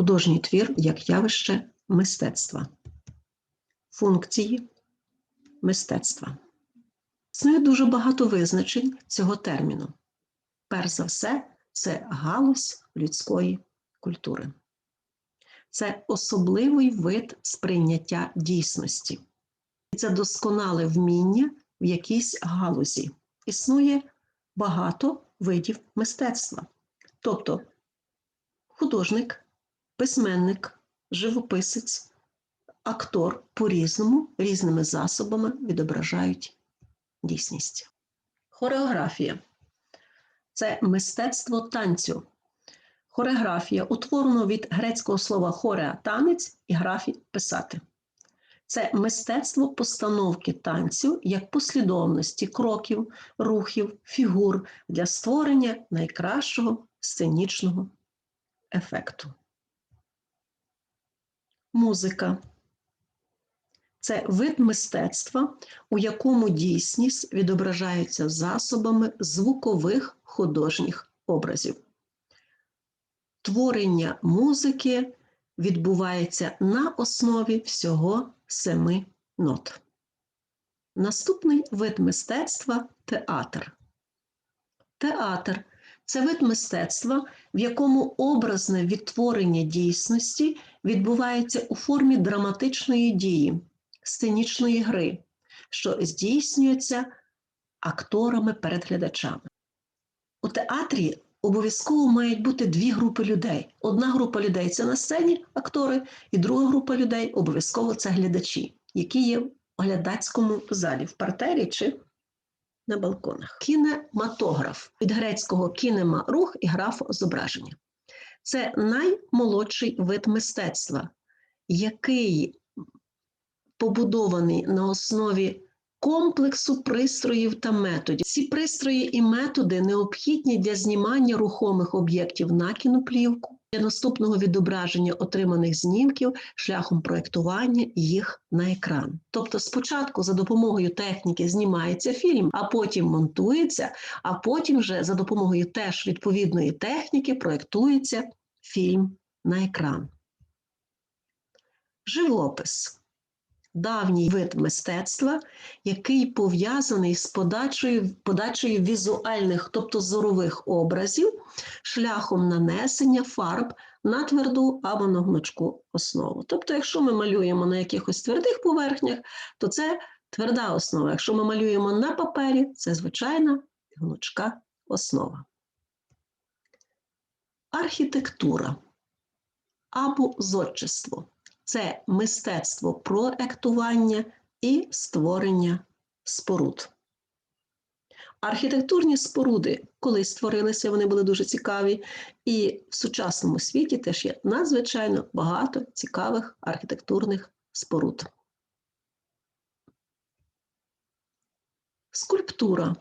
художній твір як явище мистецтва, функції мистецтва. Існує дуже багато визначень цього терміну. Перш за все, це галузь людської культури. Це особливий вид сприйняття дійсності. Це досконале вміння в якійсь галузі. Існує багато видів мистецтва. Тобто художник, письменник, живописець, актор по-різному, різними засобами відображають дійсність. Хореографія це мистецтво танцю. Хореографія утворено від грецького слова хореа танець і графі писати. Це мистецтво постановки танцю як послідовності кроків, рухів, фігур для створення найкращого сценічного ефекту. Музика це вид мистецтва, у якому дійсність відображається засобами звукових художніх образів. Творення музики відбувається на основі всього семи нот. Наступний вид мистецтва театр. Театр це вид мистецтва, в якому образне відтворення дійсності відбувається у формі драматичної дії, сценічної гри, що здійснюється акторами перед глядачами. У театрі обов'язково мають бути дві групи людей. Одна група людей це на сцені актори, і друга група людей обов'язково це глядачі, які є в глядацькому залі, в партері чи на балконах. Кінематограф від грецького кінема рух і графо зображення. Це наймолодший вид мистецтва, який побудований на основі комплексу пристроїв та методів. Ці пристрої і методи необхідні для знімання рухомих об'єктів на кіноплівку, для наступного відображення отриманих знімків шляхом проєктування їх на екран. Тобто, спочатку за допомогою техніки знімається фільм, а потім монтується, а потім вже за допомогою теж відповідної техніки проєктується фільм на екран. Живопис давній вид мистецтва, який пов'язаний з подачею, подачею візуальних, тобто зорових образів, шляхом нанесення фарб на тверду або на гнучку основу. Тобто, якщо ми малюємо на якихось твердих поверхнях, то це тверда основа. Якщо ми малюємо на папері, це звичайна гнучка основа. Архітектура або зодчество це мистецтво проектування і створення споруд. Архітектурні споруди, коли створилися, вони були дуже цікаві, і в сучасному світі теж є надзвичайно багато цікавих архітектурних споруд. Скульптура.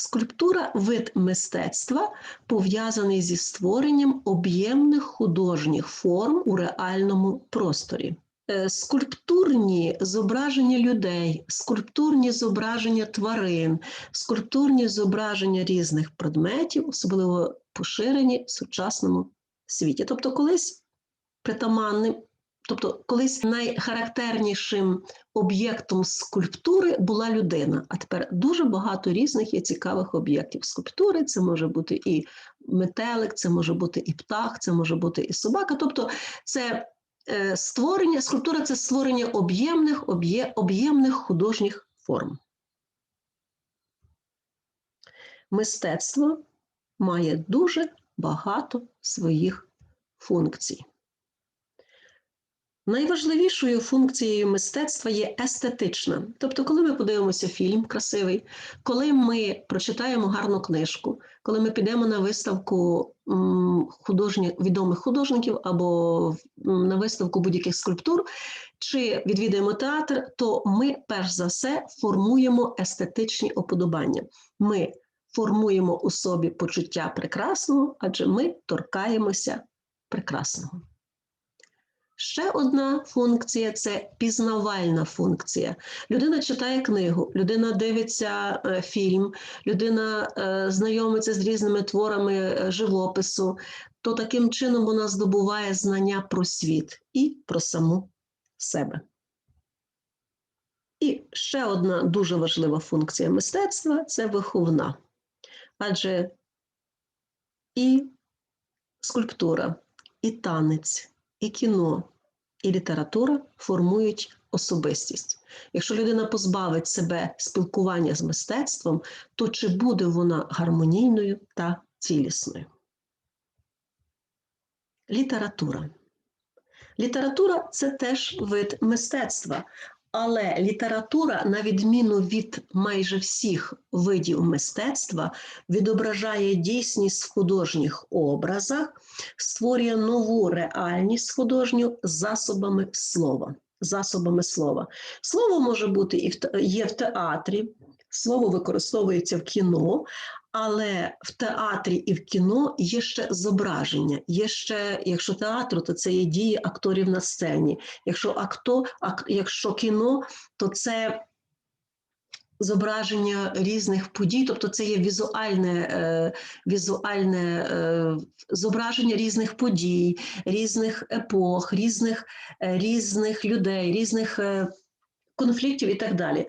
Скульптура вид мистецтва пов'язаний зі створенням об'ємних художніх форм у реальному просторі. Е, скульптурні зображення людей, скульптурні зображення тварин, скульптурні зображення різних предметів, особливо поширені в сучасному світі. Тобто, колись притаманним Тобто, колись найхарактернішим об'єктом скульптури була людина, а тепер дуже багато різних є цікавих об'єктів скульптури. Це може бути і метелик, це може бути і птах, це може бути і собака. Тобто, це е, створення, скульптура це створення об'ємних об'ємних художніх форм. Мистецтво має дуже багато своїх функцій. Найважливішою функцією мистецтва є естетична. Тобто, коли ми подивимося фільм красивий, коли ми прочитаємо гарну книжку, коли ми підемо на виставку художніх, відомих художників або на виставку будь-яких скульптур, чи відвідаємо театр, то ми перш за все формуємо естетичні оподобання. Ми формуємо у собі почуття прекрасного, адже ми торкаємося прекрасного. Ще одна функція це пізнавальна функція. Людина читає книгу, людина дивиться е, фільм, людина е, знайомиться з різними творами е, живопису. то таким чином вона здобуває знання про світ і про саму себе. І ще одна дуже важлива функція мистецтва це виховна. Адже і скульптура, і танець, і кіно, і література формують особистість. Якщо людина позбавить себе спілкування з мистецтвом, то чи буде вона гармонійною та цілісною? Література. Література це теж вид мистецтва, але література, на відміну від майже всіх видів мистецтва, відображає дійсність в художніх образах, створює нову реальність художню засобами слова. Засобами слова. Слово може бути і в є в театрі, слово використовується в кіно, але в театрі і в кіно є ще зображення. Є ще, якщо театр, то це є дії акторів на сцені. Якщо акто, ак, якщо кіно, то це зображення різних подій, тобто це є візуальне, е, візуальне е, зображення різних подій, різних епох, різних, е, різних людей, різних е, конфліктів і так далі.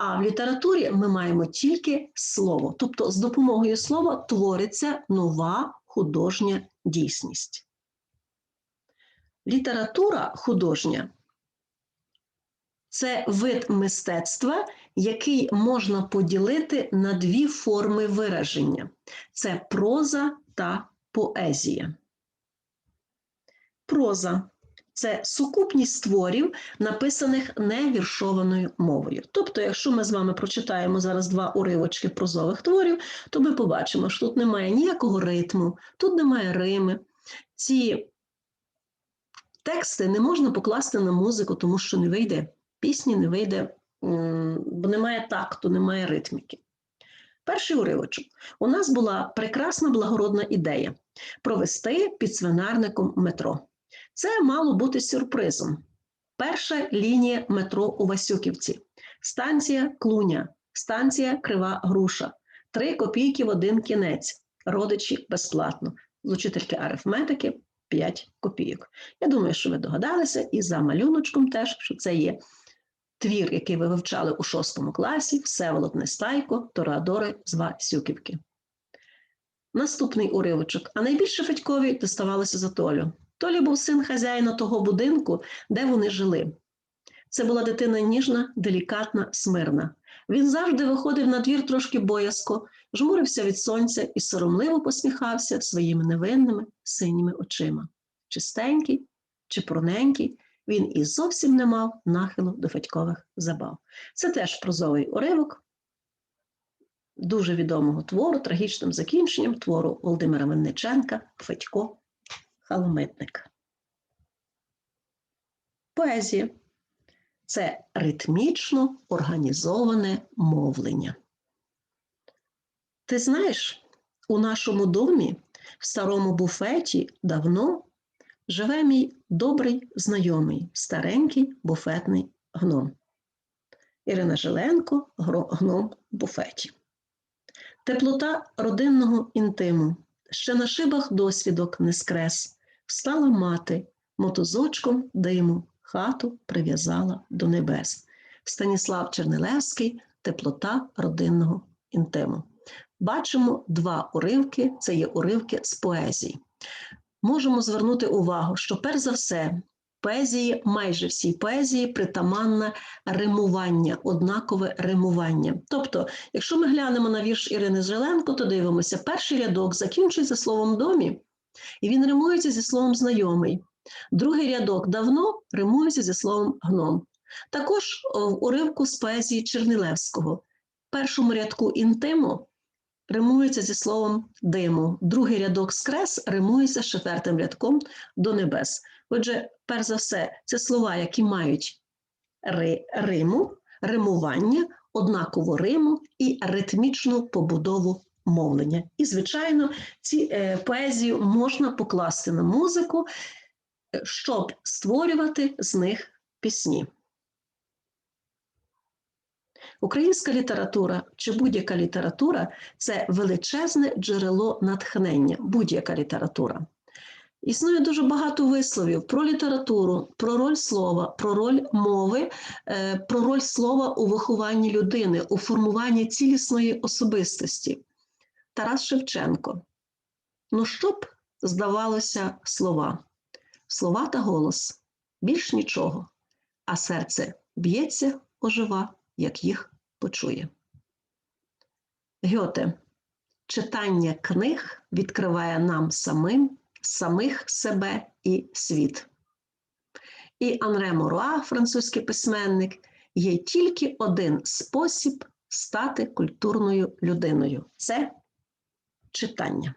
А в літературі ми маємо тільки слово, тобто з допомогою слова твориться нова художня дійсність. Література художня це вид мистецтва, який можна поділити на дві форми вираження: це проза та поезія. Проза це сукупність творів, написаних невіршованою мовою. Тобто, якщо ми з вами прочитаємо зараз два уривочки прозових творів, то ми побачимо, що тут немає ніякого ритму, тут немає рими. Ці тексти не можна покласти на музику, тому що не вийде пісні, не вийде, бо немає такту, немає ритміки. Перший уривочок. У нас була прекрасна благородна ідея провести під свинарником метро. Це мало бути сюрпризом. Перша лінія метро у Васюківці, станція Клуня, станція Крива Груша, три копійки в один кінець, родичі безплатно, з учительки арифметики 5 копійок. Я думаю, що ви догадалися, і за малюночком теж, що це є твір, який ви вивчали у шостому класі, Всеволод Нестайко, Тореадори з Васюківки. Наступний уривочок. А найбільше Федькові доставалося за Толю. Толя був син хазяїна того будинку, де вони жили. Це була дитина ніжна, делікатна, смирна. Він завжди виходив на двір трошки боязко, жмурився від сонця і соромливо посміхався своїми невинними синіми очима. Чистенький, чепурненький, він і зовсім не мав нахилу до федькових забав. Це теж прозовий уривок дуже відомого твору, трагічним закінченням твору Володимира Винниченка Федько Халомитник. Поезія це ритмічно організоване мовлення. Ти знаєш, у нашому домі, в старому буфеті, давно живе мій добрий знайомий, старенький буфетний гном. Ірина Жиленко, гном в буфеті. Теплота родинного інтиму, ще на шибах досвідок не скрес, встала мати, мотузочком диму, хату прив'язала до небес. Станіслав Чернилевський Теплота родинного інтиму. Бачимо два уривки, це є уривки з поезії. Можемо звернути увагу, що перш за все, поезії, майже всій поезії притаманне римування, однакове римування. Тобто, якщо ми глянемо на вірш Ірини Жиленко, то дивимося, перший рядок закінчується словом домі, і він римується зі словом знайомий. Другий рядок давно римується зі словом гном. Також в уривку з поезії Чернилевського. В першому рядку інтиму римується зі словом диму. Другий рядок скрес римується з четвертим рядком до небес. Отже, перш за все, це слова, які мають ри, риму, римування, однакову риму і ритмічну побудову мовлення. І, звичайно, ці е, поезію можна покласти на музику, е, щоб створювати з них пісні. Українська література чи будь-яка література це величезне джерело натхнення, будь-яка література. Існує дуже багато висловів про літературу, про роль слова, про роль мови, е, про роль слова у вихованні людини, у формуванні цілісної особистості. Тарас Шевченко. Ну, що б здавалося слова? Слова та голос більш нічого, а серце б'ється, ожива, як їх почує. Гьоте. Читання книг відкриває нам самим самих себе і світ. І Анре Моруа, французький письменник, є тільки один спосіб стати культурною людиною це читання.